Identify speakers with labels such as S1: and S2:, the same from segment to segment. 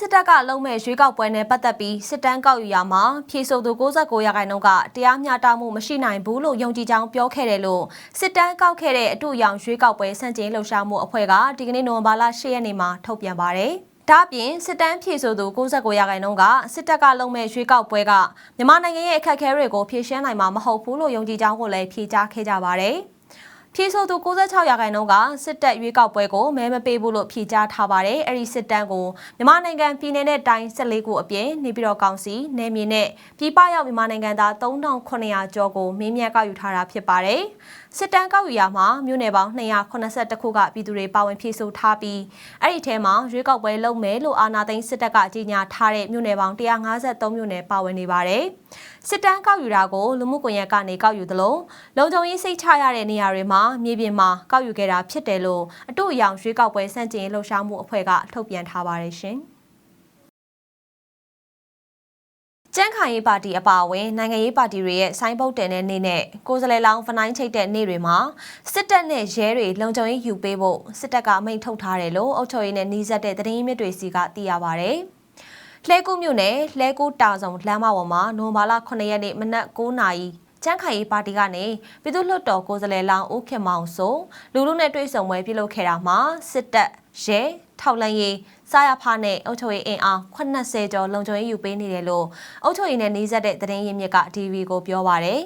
S1: စစ်တပ်ကလုံမဲ့ရွေးကောက်ပွဲနဲ့ပတ်သက်ပြီးစစ်တမ်းကောက်ယူရမှာဖြည့်ဆိုသူ69ရာခိုင်နှုန်းကတရားမျှတမှုမရှိနိုင်ဘူးလို့ယုံကြည်ကြောင်းပြောခဲ့တယ်လို့စစ်တမ်းကောက်ခဲ့တဲ့အတူရောင်ရွေးကောက်ပွဲစန့်ကျင်လှုပ်ရှားမှုအဖွဲ့ကဒီကနေ့နိုဝင်ဘာလ10ရက်နေ့မှာထုတ်ပြန်ပါတယ်။ဒါ့အပြင်စစ်တမ်းဖြည့်ဆိုသူ69ရာခိုင်နှုန်းကစစ်တပ်ကလုံမဲ့ရွေးကောက်ပွဲကမြန်မာနိုင်ငံရဲ့အခက်အခဲတွေကိုဖြေရှင်းနိုင်မှာမဟုတ်ဘူးလို့ယုံကြည်ကြောင်းကိုလည်းဖြေကြားခဲ့ကြပါတယ်။ ဖြေဆိုသူ66ရာခိုင်နှုန်းကစစ်တပ်ရွေးကောက်ပွဲကိုမဲမပေးဘူးလို့ဖြေကြားထားပါတယ်။အဲ့ဒီစစ်တမ်းကိုမြန်မာနိုင်ငံပြည်내နဲ့တိုင်း14ခုအပြင်နေပြည်တော်ကောင်စီနယ်မြေနဲ့ပြည်ပရောက်မြန်မာနိုင်ငံသား3900ကျော်ကိုမင်းမြတ်ကောက်ယူထားတာဖြစ်ပါတယ်။ စစ်တမ်းကောက်ယူရမှာမြို့နယ်ပေါင်း282ခုကပြည်သူတွေပါဝင်ဖြေဆိုထားပြီးအဲ့ဒီထဲမှာရွေးကောက်ပွဲလုပ်မယ်လို့အာဏာသိမ်းစစ်တပ်ကကြေညာထားတဲ့မြို့နယ်ပေါင်း153မြို့နယ်ပါဝင်နေပါတယ်။စစ်တမ်းကောက်ယူတာကိုလူမှုကွန်ရက်ကနေကောက်ယူသလိုလုံခြုံရေးစိတ်ချရတဲ့နေရာတွေမှာမြေပြင်မှာကောက်ယူခဲ့တာဖြစ်တယ်လို့အတူအယောင်ရွေးကောက်ပွဲစန့်ကျင်လှုပ်ရှားမှုအဖွဲ့ကထုတ်ပြန်ထားပါတယ်ရှင်။ ကျန်းခိုင်ရေးပါတီအပါအဝင်နိုင်ငံရေးပါတီတွေရဲ့ဆိုင်းပုတ်တင်တဲ့နေ့နဲ့ကိုယ်စားလှယ်လောင်းဖနိုင်းချိတ်တဲ့နေ့တွေမှာစစ်တပ်နဲ့ရဲတွေလုံခြုံရေးယူပေးဖို့စစ်တပ်ကအမိန့်ထုတ်ထားတယ်လို့အုပ်ချုပ်ရေးနဲ့နှီးစပ်တဲ့သတင်းရင်းမြစ်တွေစီကသိရပါဗျ။လှဲကူးမြို့နယ်လှဲကူးတာဆောင်လမ်းမပေါ်မှာနိုဝင်ဘာလ9ရက်နေ့မနက်9:00နာရီ ကျန်းခိုင်ရေးပါတီကနေပြည်သူ့လွှတ်တော်ကိုယ်စားလှယ်လောင်းဦးခင်မောင်ဆိုလူလူနဲ့တွေ့ဆုံပွဲပြုလုပ်ခဲ့တာမှာစစ်တပ်ရဲထောက်လန်းရေးစားရဖားနဲ့အုပ်ချုပ်ရေးအင်အား80ကျော်လုံခြုံရေးယူပေးနေတယ်လို့အုပ်ချုပ်ရေးနဲ့နှီးစပ်တဲ့သတင်းရင်းမြစ်က TV ကိုပြောပါရယ်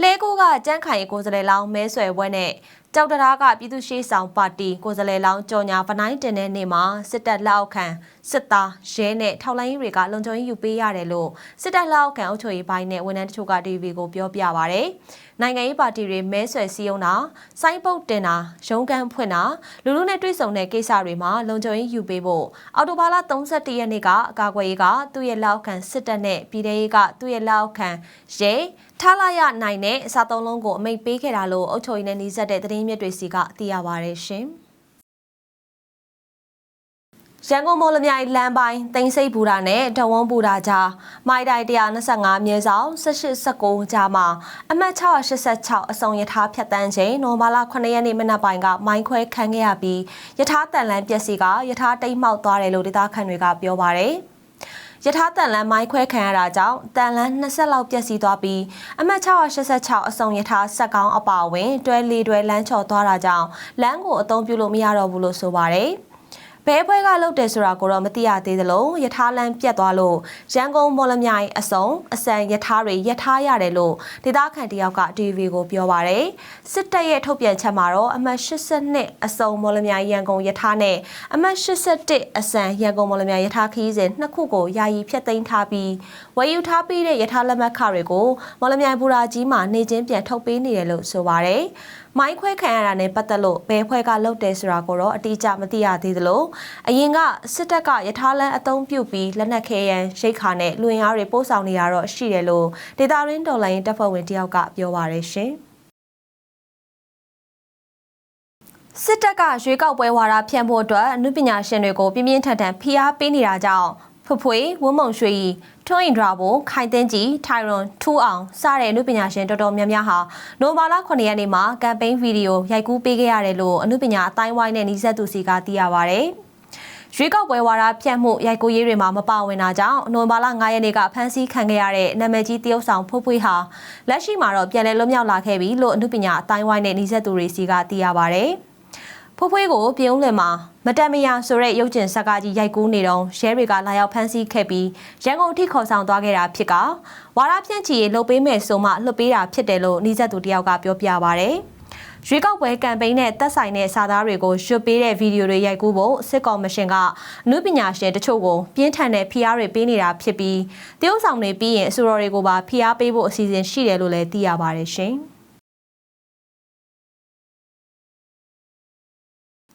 S1: လှဲကူကကျန်းခိုင်ကိုယ်စားလှယ်လောင်းမဲဆွယ်ပွဲနဲ့ကြောက်တရားကပြည်သူ့ရှေ့ဆောင်ပါတီကိုယ်စားလှယ်လောင်းကြော်ညာဗနိုင်းတင်တဲ့နေ့မှာစစ်တပ်လက်အောက်ခံစစ်သားရဲနဲ့ထောက်လိုင်းတွေကလုံခြုံရေးယူပေးရတယ်လို့စစ်တပ်လက်အောက်ခံအုပ်ချုပ်ရေးပိုင်းနဲ့ဝန်ထမ်းတချို့က TV ကိုပြောပြပါရယ်နိုင်ငံရေးပါတီတွေမဲဆွယ်စည်းရုံးတာစိုင်းပုတ်တင်တာရုံးကန်ဖွင့်တာလူလူနဲ့တွေ့ဆုံတဲ့ကိစ္စတွေမှာလုံခြုံရေးယူပေးဖို့အော်တိုဘာလ31ရက်နေ့ကအကာအကွယ်ရေးကသူ့ရဲ့လက်အောက်ခံစစ်တပ်နဲ့ပြည်ထရေးကသူ့ရဲ့လက်အောက်ခံရဲ ထားလာရနိုင်တဲ့အစားသုံးလုံးကိုအမိန့်ပေးခဲ့တာလို့အုပ်ချုပ်ရေးနဲ့နှီးစပ်တဲ့သတင်းမြစ်တွေစီကသိရပါရရှင်။ရန်ကုန်မော်လမြိုင်လမ်းပိုင်းတိန်စိတ်ဘူတာနဲ့တဝန်းဘူတာကြားမိုက်တိုင်125မြဲဆောင်1819ကြားမှာအမှတ်686အစုံရထားဖြတ်တန်းချိန်နိုမာလာ9ရက်နေ့မနက်ပိုင်းကမိုင်းခွဲခံခဲ့ရပြီးရထားတန်လန်းပျက်စီးကရထားတိတ်မှောက်သွားတယ်လို့ဒေသခံတွေကပြောပါတယ်။ ယထာတန်လန်းမိုင်းခွဲခံရတာကြောင့်တန်လန်း20လောက်ပျက်စီးသွားပြီးအမှတ်686အစုံယထာဆက်ကောင်းအပါအဝင်တွဲလေးတွဲလမ်းချော်သွားတာကြောင့်လမ်းကိုအသုံးပြုလို့မရတော့ဘူးလို့ဆိုပါတယ်။ ဘဲဖွဲကလုတ်တယ်ဆိုတာကိုတော့မသိရသေးသလိုယထာလန်ပြတ်သွားလို့ရန်ကုန်မော်လမြိုင်အစုံအစံယထာတွေယထာရတယ်လို့ဒေသခံတယောက်က TV ကိုပြောပါရယ်စစ်တပ်ရဲ့ထုတ်ပြန်ချက်မှာတော့အမှတ်82အစုံမော်လမြိုင်ရန်ကုန်ယထာနဲ့အမှတ်81အစံရန်ကုန်မော်လမြိုင်ယထာခီးစဉ်နှစ်ခုကိုယာယီဖျက်သိမ်းထားပြီးဝယ်ယူထားပြီးတဲ့ယထာလက်မှတ်ခတွေကိုမော်လမြိုင်ဘူရာကြီးမှာနေချင်းပြန်ထုတ်ပေးနေတယ်လို့ဆိုပါရယ် မိုင်းခွဲခံရတာနဲ့ပတ်သက်လို့ဘယ်ဖွဲ့ကလုပ်တယ်ဆိုတာကိုတော့အတိအကျမသိရသေးသလိုအရင်ကစစ်တပ်ကယထာလန်းအသုံးပြုပြီးလက်နက်ခဲယမ်းရိတ်ခါနဲ့လူဝင်အားတွေပို့ဆောင်နေရတော့ရှိတယ်လို့ဒေတာရင်းတော်လိုင်းတပ်ဖွဲ့ဝင်တယောက်ကပြောပါရရှင်စစ်တပ်ကရွေးကောက်ပွဲဝါဒဖြန့်ဖို့အတွက်အမှုပညာရှင်တွေကိုပြင်းပြင်းထန်ထန်ဖိအားပေးနေတာကြောင့်ဖွဖွေဝင်းမုံရွှေ ထွန်းရင်ဒရာဘိုခိုင်သိန်းကြီးထိုင်ရွန်ထူအောင်စတဲ့အမှုပညာရှင်တော်တော်များများဟာနိုဘာလ9ရက်နေ့မှာကမ်ပိန်းဗီဒီယိုရိုက်ကူးပေးခဲ့ရတယ်လို့အမှုပညာအတိုင်းဝိုင်းနဲ့နှီးဆက်သူစီကသိရပါဗျ။ရွေးကောက်ပွဲဝါဒဖြန့်မှုရိုက်ကူးရေးတွေမှာမပါဝင်တာကြောင့်နိုဘာလ9ရက်နေ့ကဖမ်းဆီးခံခဲ့ရတဲ့နာမည်ကြီးတရုတ်ဆောင်ဖွဖွေဟာလက်ရှိမှာတော့ပြန်လည်လွတ်မြောက်လာခဲ့ပြီလို့အမှုပညာအတိုင်းဝိုင်းနဲ့နှီးဆက်သူတွေစီကသိရပါဗျ။ ဖိုးဖွေးကိုပြုံးလင်မှာမတမယာဆိုတဲ့ရုပ်ကျင်ဇာတ်ကားကြီးရိုက်ကူးနေတော့ရဲတွေကလာရောက်ဖမ်းဆီးခဲ့ပြီးရန်ကုန်ထိခေါ်ဆောင်သွားခဲ့တာဖြစ်ကဝါရဖြန့်ချီရေးလုပ်ပေးမယ်ဆိုမှလွတ်ပေးတာဖြစ်တယ်လို့နှီးဆက်သူတယောက်ကပြောပြပါဗျ။ရွေးကောက်ပွဲကမ်ပိန်းနဲ့တက်ဆိုင်တဲ့စာသားတွေကိုရွတ်ပေးတဲ့ဗီဒီယိုတွေရိုက်ကူးဖို့စစ်ကော်မရှင်ကအမှုပညာရှင်တချို့ကိုပြင်းထန်တဲ့ဖိအားတွေပေးနေတာဖြစ်ပြီးတရုတ်ဆောင်တွေပြီးရင်အဆိုတော်တွေကိုပါဖိအားပေးဖို့အစီအစဉ်ရှိတယ်လို့လည်းသိရပါတယ်ရှင်။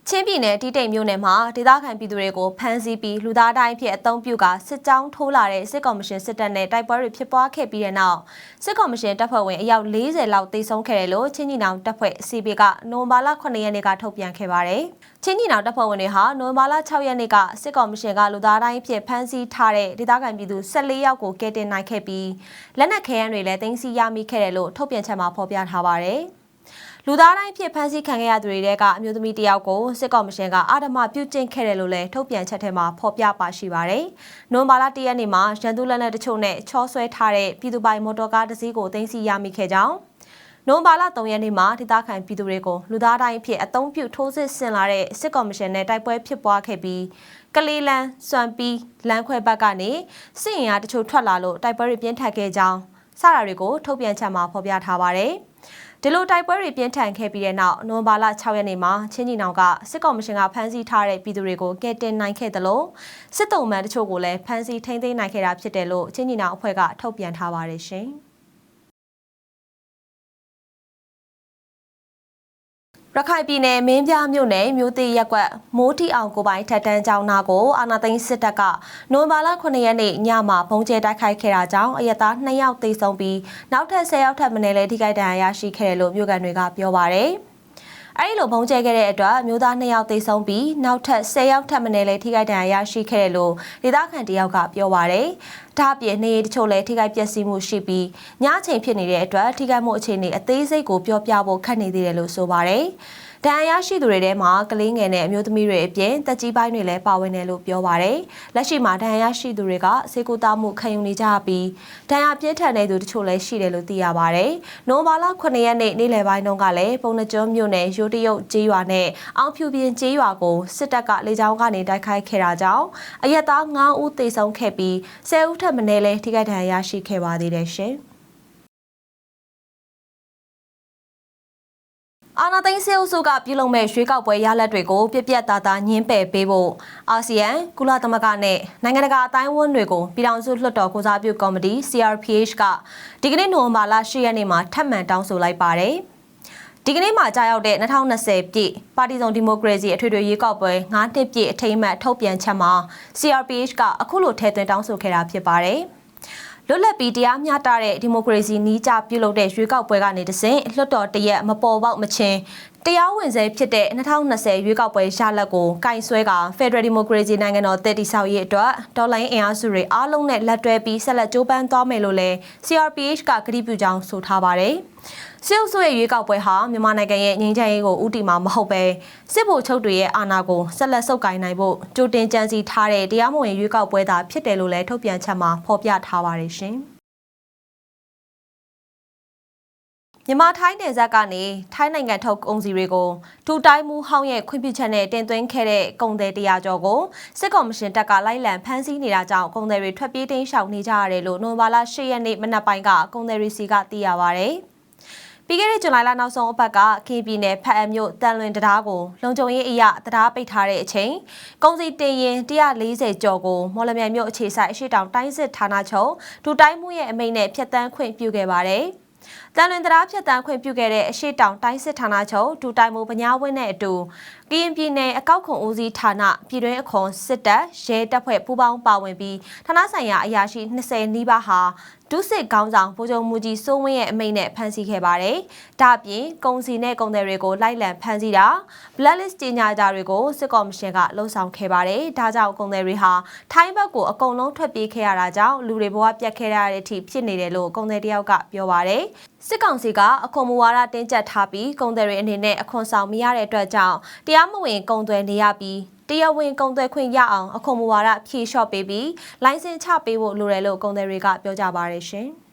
S1: ချင်းပြည်နယ်တီးတိမ်မြို့နယ်မှာဒေသခံပြည်သူတွေကိုဖမ်းဆီးပြီးလူသားတိုင်းဖြစ်အုံပြုကစစ်ကြောင်းထိုးလာတဲ့စစ်ကော်မရှင်စစ်တပ်နဲ့တိုက်ပွဲတွေဖြစ်ပွားခဲ့ပြီးတဲ့နောက်စစ်ကော်မရှင်တပ်ဖွဲ့ဝင်အယောက်40လောက်တိတ်ဆုံးခဲ့တယ်လို့ချင်းညီနောင်တပ်ဖွဲ့ CB ကနိုဝင်ဘာလ9ရက်နေ့ကထုတ်ပြန်ခဲ့ပါတယ်။ချင်းညီနောင်တပ်ဖွဲ့ဝင်တွေဟာနိုဝင်ဘာလ6ရက်နေ့ကစစ်ကော်မရှင်ကလူသားတိုင်းဖြစ်ဖမ်းဆီးထားတဲ့ဒေသခံပြည်သူ14ယောက်ကိုကယ်တင်နိုင်ခဲ့ပြီးလက်နက်ခဲယမ်းတွေလည်းတင်စီရမိခဲ့တယ်လို့ထုတ်ပြန်ချက်မှာဖော်ပြထားပါတယ်။ လူသားတိုင်းဖြစ်ဖမ်းဆီးခံခဲ့ရသူတွေတဲကအမျိုးသမီးတယောက်ကိုစစ်ကောင်မရှင်ကအာဓမ္မပြုကျင့်ခဲ့တယ်လို့လည်းထုတ်ပြန်ချက်ထဲမှာဖော်ပြပါရှိပါတယ်။နိုဝင်ဘာလ၁ရက်နေ့မှာရန်သူလက်နက်တချို့နဲ့ချောဆွဲထားတဲ့ပြည်သူပိုင်မော်တော်ကားတစ်စီးကိုတင်စီရမိခဲ့ကြောင်းနိုဝင်ဘာလ3ရက်နေ့မှာဒေသခံပြည်သူတွေကိုလူသားတိုင်းဖြစ်အုံပြုထိုးစစ်ဆင်လာတဲ့စစ်ကောင်မရှင်နဲ့တိုက်ပွဲဖြစ်ပွားခဲ့ပြီးကလေးလန်းစွမ်ပီလမ်းခွဲဘက်ကနေစစ်ရင်အားတချို့ထွက်လာလို့တိုက်ပွဲတွေပြင်းထန်ခဲ့ကြောင်းစတာတွေကိုထုတ်ပြန်ချက်မှာဖော်ပြထားပါတယ်။ ဒီလိုတိုက်ပွဲတွေပြင်းထန်ခဲ့ပြီးတဲ့နောက်နိုဝင်ဘာလ6ရက်နေ့မှာချင်းကြီးနောင်ကစစ်ကောင်မရှင်ကဖမ်းဆီးထားတဲ့ပြည်သူတွေကိုကယ်တင်နိုင်ခဲ့တယ်လို့စစ်တုံးမှန်တချို့ကိုလည်းဖမ်းဆီးထိန်းသိမ်းနိုင်ခဲ့တာဖြစ်တယ်လို့ချင်းကြီးနောင်အဖွဲ့ကထုတ်ပြန်ထားပါတယ်ရှင်။ ရခိုင်ပြည်နယ်မင်းပြမြို့နယ်မြို့သေးရက်ကွက်မိုးထီအောင်ကိုပိုင်ထက်တန်းကျောင်းနာကိုအာနာသိန်းစစ်တပ်ကနိုဝင်ဘာလ9ရက်နေ့ညမှာဘုံကျဲတိုက်ခိုက်ခဲ့တာကြောင့်အရက်သား2ယောက်သေဆုံးပြီးနောက်ထပ်10ယောက်ထပ်မံလည်းထိခိုက်ဒဏ်ရာရရှိခဲ့တယ်လို့မြို့ကန်တွေကပြောပါရယ် အဲဒီလိုဘုံကျဲခဲ့တဲ့အတွက်မျိုးသား2ယောက်သေဆုံးပြီးနောက်ထပ်10ယောက်ထပ်မံလည်းထိခိုက်ဒဏ်ရာရရှိခဲ့တယ်လို့ဒေသခံတယောက်ကပြောပါရယ်ဒါအပြင်နေတချို့လည်းထိခိုက်ပျက်စီးမှုရှိပြီးညအချိန်ဖြစ်နေတဲ့အတွက်ထိခိုက်မှုအခြေအနေအသေးစိတ်ကိုပြောပြဖို့ခက်နေသေးတယ်လို့ဆိုပါရယ် ဒဏ်ရာရှိသူတွေထဲမှာကလေးငယ်နဲ့အမျိုးသမီးတွေအပြင်တက်ကြီးပိုင်းတွေလည်းပါဝင်တယ်လို့ပြောပါရယ်လက်ရှိမှာဒဏ်ရာရှိသူတွေကစေကူတာမှုခံယူနေကြပြီးဒဏ်ရာပြင်းထန်တဲ့သူတချို့လည်းရှိတယ်လို့သိရပါရယ်နိုဘာလ9ရက်နေ့နေ့လယ်ပိုင်းတုန်းကလည်းပုံနှကျွန်းမြို့နယ်ရိုးတရုတ်ကျေးရွာနဲ့အောင်ဖြူပြင်းကျေးရွာကိုစစ်တပ်ကလေကြောင်းကနေတိုက်ခိုက်ခဲ့တာကြောင့်အရက်သား9ဦးသေဆုံးခဲ့ပြီး10ဦးထပ်မံလည်းထိခိုက်ဒဏ်ရာရရှိခဲ့ပါသေးတယ်ရှင်။ အာနာသိန်းစေအုပ်စုကပြုလုပ်မဲ့ရွေးကောက်ပွဲရလဒ်တွေကိုပြက်ပြက်သားသားညှင်းပယ်ပေးဖို့အာဆီယံကုလသမဂ္ဂနဲ့နိုင်ငံတကာအတိုင်းအဝန်တွေကိုပြည်ထောင်စုလွှတ်တော်ကိုစားပြုကော်မတီ CRPH ကဒီကနေ့နိုဝင်ဘာလ10ရက်နေ့မှာထပ်မံတောင်းဆိုလိုက်ပါတယ်။ဒီကနေ့မှာကြာရောက်တဲ့2020ပြည့်ပါတီစုံဒီမိုကရေစီအထွေထွေရွေးကောက်ပွဲ9နှစ်ပြည့်အထိမ်းအမှတ်ထုတ်ပြန်ချက်မှာ CRPH ကအခုလိုထည့်သွင်းတောင်းဆိုခဲ့တာဖြစ်ပါတယ်။ လွတ်လပ်ပြီးတရားမျှတတဲ့ဒီမိုကရေစီနီးကျပြုလုပ်တဲ့ရွေးကောက်ပွဲကနေတဆင့်လွှတ်တော်တရက်မပေါ်ပေါက်မချင်း တရားဝင်ဆဲဖြစ်တဲ့2020ရွေးကောက်ပွဲရလဒ်ကိုကင်ဆွဲက Federal Democracy နိုင်ငံတော်တည်တည်ဆောက်ရေးအတွက်ဒေါ်လာအင်အားစုတွေအားလုံးနဲ့လက်တွဲပြီးဆက်လက်ကြိုးပမ်းသွားမယ်လို့လည်း CRPH ကကတိပြုကြောင်းဆိုထားပါတယ်။စစ်အုပ်စုရဲ့ရွေးကောက်ပွဲဟာမြန်မာနိုင်ငံရဲ့ငြိမ်းချမ်းရေးကိုဥတီမှာမဟုတ်ပဲစစ်ဗိုလ်ချုပ်တွေရဲ့အာဏာကိုဆက်လက်ဆုပ်ကိုင်နိုင်ဖို့ကြိုတင်ကြံစည်ထားတဲ့တရားမဝင်ရွေးကောက်ပွဲသာဖြစ်တယ်လို့လည်းထုတ်ပြန်ချက်မှာဖော်ပြထားပါတယ်ရှင်။ မြန်မာထိုင်းနယ်စပ်ကနေထိုင်းနိုင်ငံထုတ်ကုန်စည်တွေကိုထူတိုင်းမှုဟောင်းရဲ့ခွင့်ပြုချက်နဲ့တင်သွင်းခဲ့တဲ့ကုန်သည်တရာကျော်ကိုစစ်ကောင်မရှင်တပ်ကလိုက်လံဖမ်းဆီးနေတာကြောင့်ကုန်သည်တွေထွက်ပြေးတိမ်းရှောင်နေကြရတယ်လို့နိုဝင်ဘာလ10ရက်နေ့မနက်ပိုင်းကကုန်သည်တွေစီကသိရပါဗျ။ပြီးခဲ့တဲ့ဇူလိုင်လနောက်ဆုံးအပတ်ကကင်းပြည်နယ်ဖက်အမြို့တန်လွင်တရားကိုလုံခြုံရေးအရာတရားပိတ်ထားတဲ့အချိန်ကုန်စည်တင်ရင်140ကျော်ကိုမော်လမြိုင်မြို့အခြေဆိုင်အရှိတောင်တိုင်းစစ်ဌာနချုပ်ဒူတိုင်းမှုရဲ့အမိန့်နဲ့ဖျက်ဆီးခွင့်ပြုခဲ့ပါတယ်။ တန်လွင်တရားဖြတ်တန်းခွင့်ပြုခဲ့တဲ့အရှိတောင်တိုင်းစစ်ဌာနချုပ်ဒူတိုင်မူပညာဝင်းနဲ့အတူကရင်ပြည်နယ်အကောက်ခွန်ဦးစီးဌာနပြည်တွင်းအခွန်စစ်တပ်ရဲတပ်ဖွဲ့ပူးပေါင်းပါဝင်ပြီးဌာနဆိုင်ရာအရာရှိ20နီးပါးဟာဒုစစ်ကောင်းဆောင်ဗိုလ်ချုပ်မူကြီးစိုးဝင်းရဲ့အမိန့်နဲ့ဖမ်းဆီးခဲ့ပါတယ်။ဒါ့အပြင်ကုန်စည်နဲ့ကုန်သည်တွေကိုလိုက်လံဖမ်းဆီးတာ blacklist ကြေညာကြတွေကိုစစ်ကော်မရှင်ကလှုံ့ဆော်ခဲ့ပါတယ်။ဒါကြောင့်ကုန်သည်တွေဟာထိုင်းဘက်ကိုအကုန်လုံးထွက်ပြေးခဲ့ရတာကြောင့်လူတွေဘဝပြတ်ခဲ့ရတဲ့အထိဖြစ်နေတယ်လို့ကုန်သည်တယောက်ကပြောပါတယ်။စစ်ကောင်စီကအခွန်မူဝါဒတင်းကျပ်ထားပြီးကုန်သည်တွေအနေနဲ့အခွန်ဆောင်မရတဲ့အတွက်ကြောင့်တရားမဝင်ကုန်သွယ်နေရပြီးတရားဝင်ကုန်သွယ်ခွင့်ရအောင်အခွန်မူဝါဒဖြေလျှော့ပေးပြီးလိုင်စင်ချပေးဖို့လိုတယ်လို့ကုန်သည်တွေကပြောကြပါရရှင်။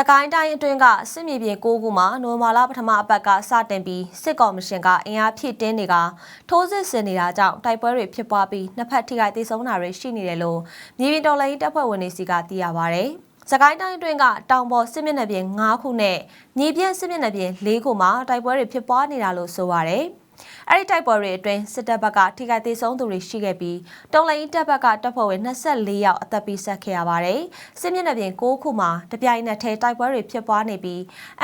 S1: စကိုင်းတိုင်းအတွင်းကစစ်မြေပြင်၉ခုမှာနိုဝင်ဘာလပထမအပတ်ကစတင်ပြီးစစ်ကော်မရှင်ကအင်အားဖြည့်တင်းတွေကထိုးစစ်ဆင်နေတာကြောင့်တိုက်ပွဲတွေဖြစ်ပွားပြီးနှစ်ဖက်ထိခိုက်ဒေဆုံးတာတွေရှိနေတယ်လို့မြေပြင်တော်လှန်ရေးတပ်ဖွဲ့ဝင်တွေစီကသိရပါဗျ။စကိုင်းတိုင်းအတွင်းကတောင်ပေါ်စစ်မျက်နှာပြင်၅ခုနဲ့မြေပြန့်စစ်မျက်နှာပြင်၄ခုမှာတိုက်ပွဲတွေဖြစ်ပွားနေတာလို့ဆိုပါရယ်။ အဲ့ဒီတိုက်ပွဲတွေအတွင်းစစ်တပ်ဘက်ကထိခိုက်သေးဆုံးသူတွေရှိခဲ့ပြီးတုံးလိုင်းတပ်ဘက်ကတပ်ဖွဲ့ဝင်24ယောက်အသက်ပေးဆက်ခဲ့ရပါတယ်။စစ်မျက်နှာပြင်6ခုမှာတပြိုင်နက်တည်းတိုက်ပွဲတွေဖြစ်ပွားနေပြီး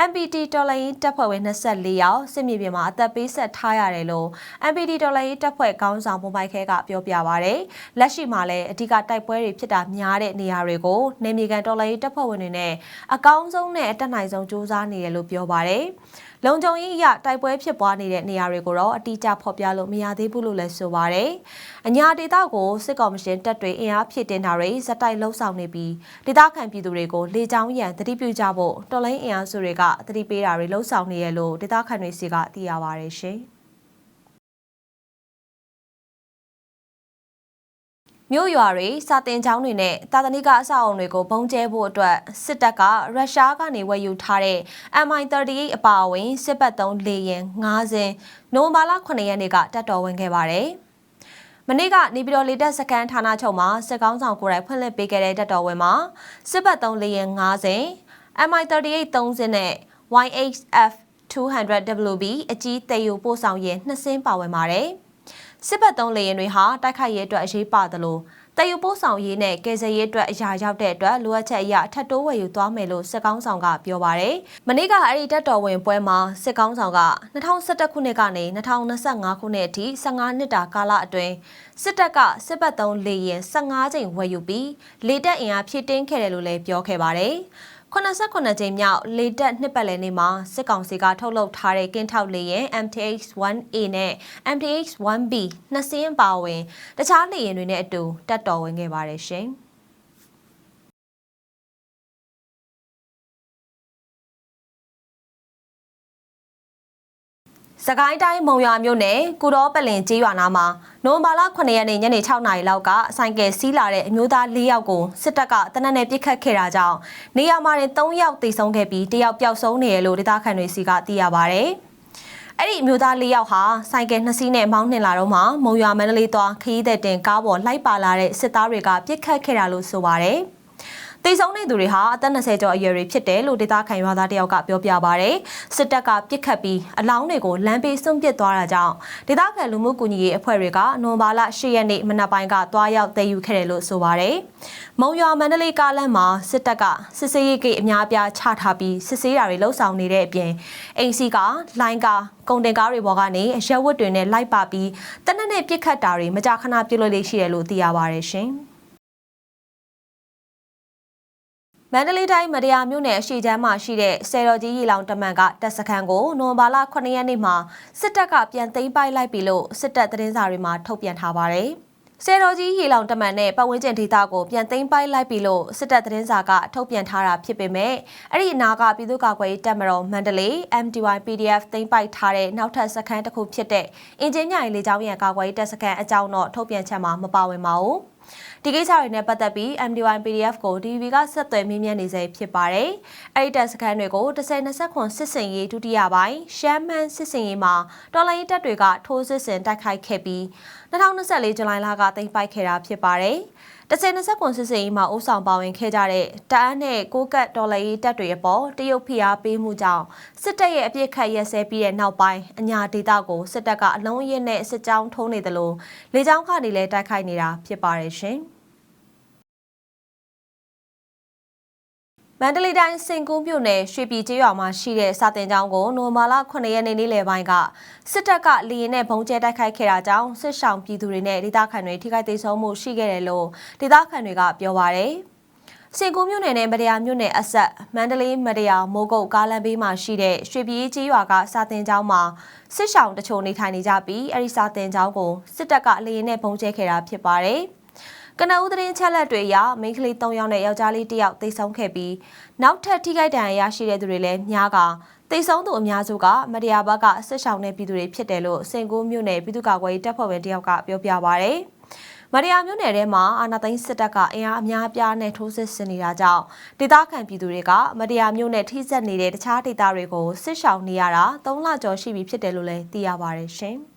S1: MPT တော်လိုင်းတပ်ဖွဲ့ဝင်24ယောက်စစ်မြေပြင်မှာအသက်ပေးဆက်ထားရတယ်လို့ MPT တော်လိုင်းတပ်ဖွဲ့ခေါင်းဆောင်ပုံပိုက်ခဲကပြောပြပါရယ်။လက်ရှိမှာလည်းအဓိကတိုက်ပွဲတွေဖြစ်တာများတဲ့နေရာတွေကိုနေမြေကန်တော်လိုင်းတပ်ဖွဲ့ဝင်တွေနဲ့အကောင်းဆုံးနဲ့အတက်နိုင်ဆုံးစူးစမ်းနေတယ်လို့ပြောပါရယ်။ လုံခြုံရေးအရတိုက်ပွဲဖြစ်ပွားနေတဲ့နေရာတွေကိုတော့အတိအကျဖော်ပြလို့မရသေးဘူးလို့လည်းဆိုပါတယ်။အညာဒေသကိုစစ်ကောင်မရှင်တပ်တွေအင်အားဖြည့်တင်တာတွေဇက်တိုက်လှုပ်ဆောင်နေပြီးဒေသခံပြည်သူတွေကိုလေကြောင်းရန်တတိပြုကြဖို့တော်လိုင်းအင်အားစုတွေကတတိပေးတာတွေလှုပ်ဆောင်နေရလို့ဒေသခံတွေစီကသိရပါတယ်ရှင်။ မြို့ရွာတွေစာတင်ကျောင်းတွေနဲ့တာသနိကအဆောက်အုံတွေကိုပုံကျဲဖို့အတွက်စစ်တပ်ကရုရှားကနေဝယ်ယူထားတဲ့ MI38 အပါအဝင်စစ်ပတ်သုံးလေယာဉ်9စင်းနိုဝင်ဘာလ9ရက်နေ့ကတက်တော်ဝင်ခဲ့ပါတယ်။မနေ့ကနေပြည်တော်လေတပ်စခန်းဌာနချုပ်မှာစစ်ကောင်းဆောင်ကိုယ်တိုင်ဖွင့်လှစ်ပေးခဲ့တဲ့တက်တော်ဝင်မှာစစ်ပတ်သုံးလေယာဉ်9စင်း MI38 3စင်းနဲ့ YHF 200WB အကြီးတည်ယူပို့ဆောင်ရင်2စင်းပါဝင်ပါတယ်။ စစ်ဘက်သုံးလေယာဉ်တွေဟာတိုက်ခိုက်ရေးအတွက်အရေးပါသလိုတည်ယူပို့ဆောင်ရေးနဲ့ကယ်ဆယ်ရေးအတွက်အရာရောက်တဲ့အတွက်လိုအပ်ချက်အရထပ်တိုးဝယ်ယူသွားမယ်လို့စစ်ကောင်းဆောင်ကပြောပါရယ်။မနေ့ကအဲ့ဒီတက်တော်ဝင်ပွဲမှာစစ်ကောင်းဆောင်က2011ခုနှစ်ကနေ2025ခုနှစ်အထိ15နှစ်တာကာလအတွင်းစစ်တပ်ကစစ်ဘက်သုံးလေယာဉ်15ကြိမ်ဝယ်ယူပြီးလေတပ်အင်အားဖြည့်တင်းခဲ့တယ်လို့လည်းပြောခဲ့ပါတယ်။ 89ကြိမ်မြောက်လေတက်နှစ်ပတ်လည်နေ့မှာစစ်ကောင်စီကထုတ်လုပ်ထားတဲ့ကင်းထောက်လေယာဉ် MTH-1A နဲ့ MTH-1B နှစ်စင်းပါဝင် တခြားလေယာဉ်တွေနဲ့အတူတက်တော်ဝင်ခဲ့ပါတယ်ရှင်။ စကိုင်းတိုင်းမုံရွာမြို့နယ်ကုတော်ပလင်ကျေးရွာနာမှာနိုဝင်ဘာလ9ရက်နေ့ညနေ6နာရီလောက်ကဆိုင်ကယ်စီးလာတဲ့အမျိုးသား၄ယောက်ကိုစစ်တပ်ကတနက်နေ့ပစ်ခတ်ခဲ့တာကြောင့်နေရာမှာတင်3ယောက်သေဆုံးခဲ့ပြီး1ယောက်ပျောက်ဆုံးနေရလို့ဒေသခံတွေစီကသိရပါဗျ။အဲ့ဒီအမျိုးသား၄ယောက်ဟာဆိုင်ကယ်နှစ်စီးနဲ့မောင်းနှင်လာတော့မှမုံရွာမန္တလေးသွားခရီးသည်တင်ကားပေါ်လိုက်ပါလာတဲ့စစ်သားတွေကပစ်ခတ်ခဲ့တာလို့ဆိုပါတယ်။ တိတ်ဆုံးနေသူတွေဟာအသက်20ကျော်အရွယ်တွေဖြစ်တယ်လို့ဒေသခံရွာသားတယောက်ကပြောပြပါဗျ။စစ်တပ်ကပြစ်ခတ်ပြီးအလောင်းတွေကိုလမ်းပေးစွန့်ပစ်သွားတာကြောင့်ဒေသခံလူမှုကူညီရေးအဖွဲ့တွေကနိုဘာလ10ရက်နေ့မနက်ပိုင်းကတွားရောက်တည်ယူခဲ့တယ်လို့ဆိုပါဗျ။မုံရွာမန္တလေးကားလမ်းမှာစစ်တပ်ကစစ်စေးရေးဂိတ်အများပြားချထားပြီးစစ်ဆေးတာတွေလှုပ်ဆောင်နေတဲ့အပြင်အိမ်စီကလိုင်းကာကုန်တင်ကားတွေပေါ်ကနေအရက်ဝတ်တွေနဲ့လိုက်ပါပြီးတနက်နေ့ပြစ်ခတ်တာတွေမကြာခဏပြုလုပ်လေးရှိတယ်လို့သိရပါတယ်ရှင်။ မန္တလေးတိုင်းမတရားမြို့နယ်အရှိချမ်းမှာရှိတဲ့ဆယ်တော်ကြီးရီလောင်တမန်ကတပ်စခန်းကိုနိုဝင်ဘာလ9ရက်နေ့မှာစစ်တပ်ကပြန်သိမ်းပိုက်လိုက်ပြီလို့စစ်တပ်သတင်းစာတွေမှာထုတ်ပြန်ထားပါတယ်။ဆယ်တော်ကြီးရီလောင်တမန်နဲ့ပတ်ဝန်းကျင်ဒေသကိုပြန်သိမ်းပိုက်လိုက်ပြီလို့စစ်တပ်သတင်းစာကထုတ်ပြန်ထားတာဖြစ်ပေမဲ့အဲ့ဒီအနာကပြည်သူ့ကာကွယ်ရေးတပ်မတော်မန္တလေး MDY PDF သိမ်းပိုက်ထားတဲ့နောက်ထပ်စခန်းတစ်ခုဖြစ်တဲ့အင်ဂျင်နီယာရေးလေကြောင်းရန်ကာကွယ်ရေးတပ်စခန်းအကြောင်းတော့ထုတ်ပြန်ချက်မှာမပါဝင်ပါဘူး။ ဒီကိစ္စတွေနဲ့ပတ်သက်ပြီး MDY PDF ကို DVB ကဆက်သွယ်မေးမြန်းနေစေဖြစ်ပါတယ်။အဲဒီတပ်စခန်းတွေကို10-20ခွန်စစ်စင်ရေးဒုတိယပိုင်းရှမ်းမန်းစစ်စင်ရေးမှာတော်လိုင်းတပ်တွေကထိုးစစ်ဆင်တိုက်ခိုက်ခဲ့ပြီး2024ဇူလိုင်လကသိမ်းပိုက်ခဲ့တာဖြစ်ပါတယ်။ တစင်20ကွန်စစ်စင်ရေးမှာအုပ်ဆောင်ပါဝင်ခဲ့ကြတဲ့တအန်းနဲ့ကိုကတ်ဒေါ်လာရေးတပ်တွေအပေါ်တရုတ်ဖိအားပေးမှုကြောင့်စစ်တပ်ရဲ့အပြစ်ခတ်ရက်စဲပြီးတဲ့နောက်ပိုင်းအညာဒေသကိုစစ်တပ်ကအလုံးရင်းနဲ့စစ်ကြောင်းထုံးနေတယ်လို့လေကြောင်းကနေလည်းတိုက်ခိုက်နေတာဖြစ်ပါတယ်ရှင်။ မန္တလေးတိုင်းစင်ကူးမြို့နယ်ရွှေပြည်ကျေးရွာမှာရှိတဲ့စာတင်ကျောင်းကိုနိုမာလာ9ရက်နေ့နေ့လယ်ပိုင်းကစစ်တပ်ကလေရင်နဲ့ဘုံကျဲတိုက်ခိုက်ခဲ့တာကြောင့်စစ်ဆောင်ပြည်သူတွေနဲ့ဒေသခံတွေထိခိုက်ဒေဆုံးမှုရှိခဲ့တယ်လို့ဒေသခံတွေကပြောပါရယ်စင်ကူးမြို့နယ်နဲ့မတရားမြို့နယ်အဆက်မန္တလေးမတရားမိုးကုတ်ကားလမ်းဘေးမှာရှိတဲ့ရွှေပြည်ကျေးရွာကစာတင်ကျောင်းမှာစစ်ဆောင်တချို့နေထိုင်နေကြပြီးအဲဒီစာတင်ကျောင်းကိုစစ်တပ်ကလေရင်နဲ့ဘုံကျဲခဲ့တာဖြစ်ပါတယ်။ ကနဦးသတင်းချက်လက်တွေအရမိန်းကလေး၃ယောက်နဲ့ယောက်ျားလေး၁ယောက်သေဆုံးခဲ့ပြီးနောက်ထပ်ထိခိုက်ဒဏ်ရာရရှိတဲ့သူတွေလည်းများကသေဆုံးသူအများစုကမတရားဘက်ကစစ်ဆောင်တဲ့ပြည်သူတွေဖြစ်တယ်လို့စင်ကူးမြို့နယ်ပြည်သူ့ကာကွယ်ရေးတပ်ဖွဲ့ဝင်တယောက်ကပြောပြပါဗျ။မရယာမြို့နယ်ထဲမှာအာဏာသိမ်းစစ်တပ်ကအင်အားအများအပြားနဲ့ထိုးစစ်ဆင်နေတာကြောင့်ဒေသခံပြည်သူတွေကမရယာမြို့နယ်ထိစပ်နေတဲ့တခြားဒေသတွေကိုစစ်ရှောင်နေရတာ၃လကျော်ရှိပြီဖြစ်တယ်လို့လည်းသိရပါတယ်ရှင်။